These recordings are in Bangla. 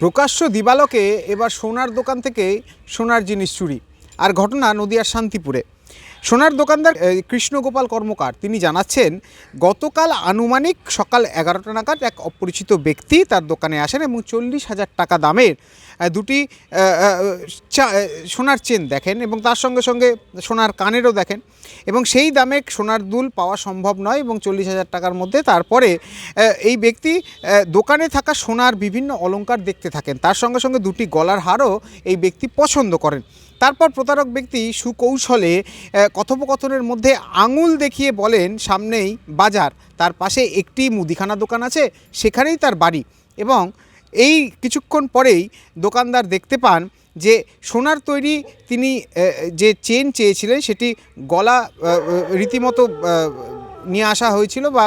প্রকাশ্য দিবালকে এবার সোনার দোকান থেকে সোনার জিনিস চুরি আর ঘটনা নদিয়ার শান্তিপুরে। সোনার দোকানদার কৃষ্ণগোপাল কর্মকার, তিনি জানাচ্ছেন, গতকাল আনুমানিক সকাল এগারোটা নাগাদ এক অপরিচিত ব্যক্তি তার দোকানে আসেন এবং চল্লিশ হাজার টাকা দামের দুটি সোনার চেন দেখেন এবং তার সঙ্গে সঙ্গে সোনার কানেরও দেখেন এবং সেই দামে সোনার দুল পাওয়া সম্ভব নয় এবং চল্লিশ হাজার টাকার মধ্যে। তারপরে এই ব্যক্তি দোকানে থাকা সোনার বিভিন্ন অলংকার দেখতে থাকেন। তার সঙ্গে সঙ্গে দুটি গলার হারও এই ব্যক্তি পছন্দ করেন। তারপর প্রতারক ব্যক্তি সুকৌশলে কথোপকথনের মধ্যে আঙুল দেখিয়ে বলেন, সামনেই বাজার। তার পাশে একটি মুদিখানা দোকান আছে, সেখানেই তার বাড়ি। এবং এই কিছুক্ষণ পরেই দোকানদার দেখতে পান যে সোনার তৈরি তিনি যে চেন চেয়েছিলেন সেটি গলা রীতিমতো নিয়ে আসা হয়েছিল বা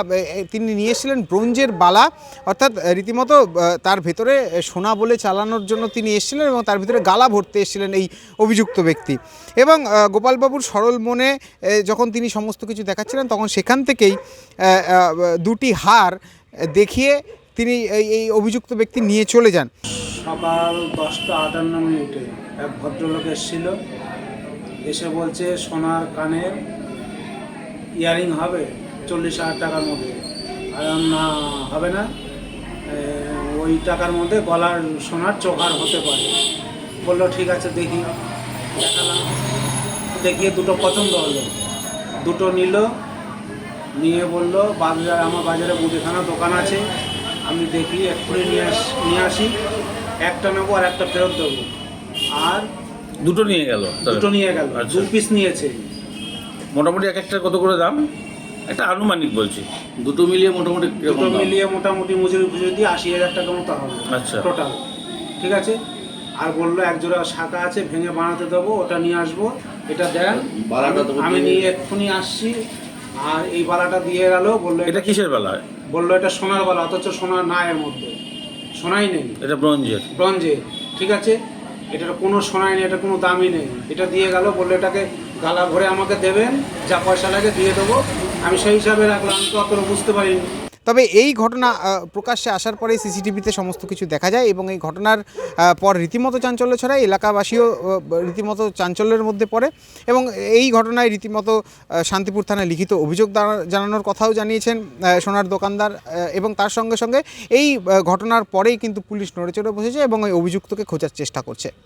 তিনি নিয়ে এসেছিলেন ব্রোঞ্জের বালা। অর্থাৎ রীতিমতো তার ভেতরে সোনা বলে চালানোর জন্য তিনি এসেছিলেন এবং তার ভিতরে গালা ভরতে এসেছিলেন এই অভিযুক্ত ব্যক্তি। এবং গোপালবাবুর সরল মনে যখন তিনি সমস্ত কিছু দেখাচ্ছিলেন তখন সেখান থেকেই দুটি হার দেখিয়ে তিনি এই অভিযুক্ত ব্যক্তি নিয়ে চলে যান। সকাল দশটা আটান্ন মিনিটে এক ভদ্রলোক এসেছিল। এসে বলছে, সোনার কানের ইয়ারিং হবে, চল্লিশ হাজার টাকার মধ্যে। আর না হবে না। ওই টাকার মধ্যে গলার সোনার চোখার হতে পারে। বলল, ঠিক আছে, দেখি। দেখালাম। দেখিয়ে দুটো পছন্দ হলো। দুটো নিল। নিয়ে বলল, বাজার, আমার বাজারে মুদিখানা দোকান আছে। আমি দেখি এক্ষুনি নিয়ে আস নিয়ে আসি। একটা নেব আর একটা ফেরত দেবো। আর দুটো নিয়ে গেল দুটো নিয়ে গেল আচ্ছা। দু পিস নিয়েছে। মোটামুটি এক একটা কত করে দাম? একটা আনুমানিক বলছি। দুটো মিলিয়ে মোটামুটি দুটো মিলিয়ে মোটামুটি মজুরি ফুজুরি দিয়ে আশি হাজার টাকা মতো হবে। আচ্ছা। টোটাল ঠিক আছে? আর বলল এক জোড়া শাখা আছে ভেঙে বানাতে দেবো ওটা নিয়ে আসব। এটা দেন আমি নিয়ে এক্ষুনি আসছি। আর এই বালাটা দিয়ে গেল বলল এটা কিসের বেলা? বলল এটা সোনার বালা অথচ সোনা না এর মধ্যে। সোনাই নেই। এটা ব্রঞ্জের। ব্রঞ্জের ঠিক আছে? এটার কোনো সোনাই নেই এটা কোনো দামই নেই। এটা দিয়ে গেল বলল এটাকে গালা ভরে আমাকে দেবেন যা পয়সা লাগে দিয়ে দেবো। আমি সেই হিসাবে রাখলাম তো অত বুঝতে পারিনি। তবে এই ঘটনা প্রকাশ্যে আসার পরে সিসিটিভিতে সমস্ত কিছু দেখা যায় এবং এই ঘটনার পর রীতিমতো চাঞ্চল্য ছড়ায়, এলাকাবাসীও রীতিমতো চাঞ্চল্যের মধ্যে পড়ে এবং এই ঘটনায় রীতিমতো শান্তিপুর থানায় লিখিত অভিযোগ জানানোর কথাও জানিয়েছেন সোনার দোকানদার এবং তার সঙ্গে সঙ্গে এই ঘটনার পরেই কিন্তু পুলিশ নড়ে চড়ে বসেছে এবং ওই অভিযুক্তকে খোঁজার চেষ্টা করছে।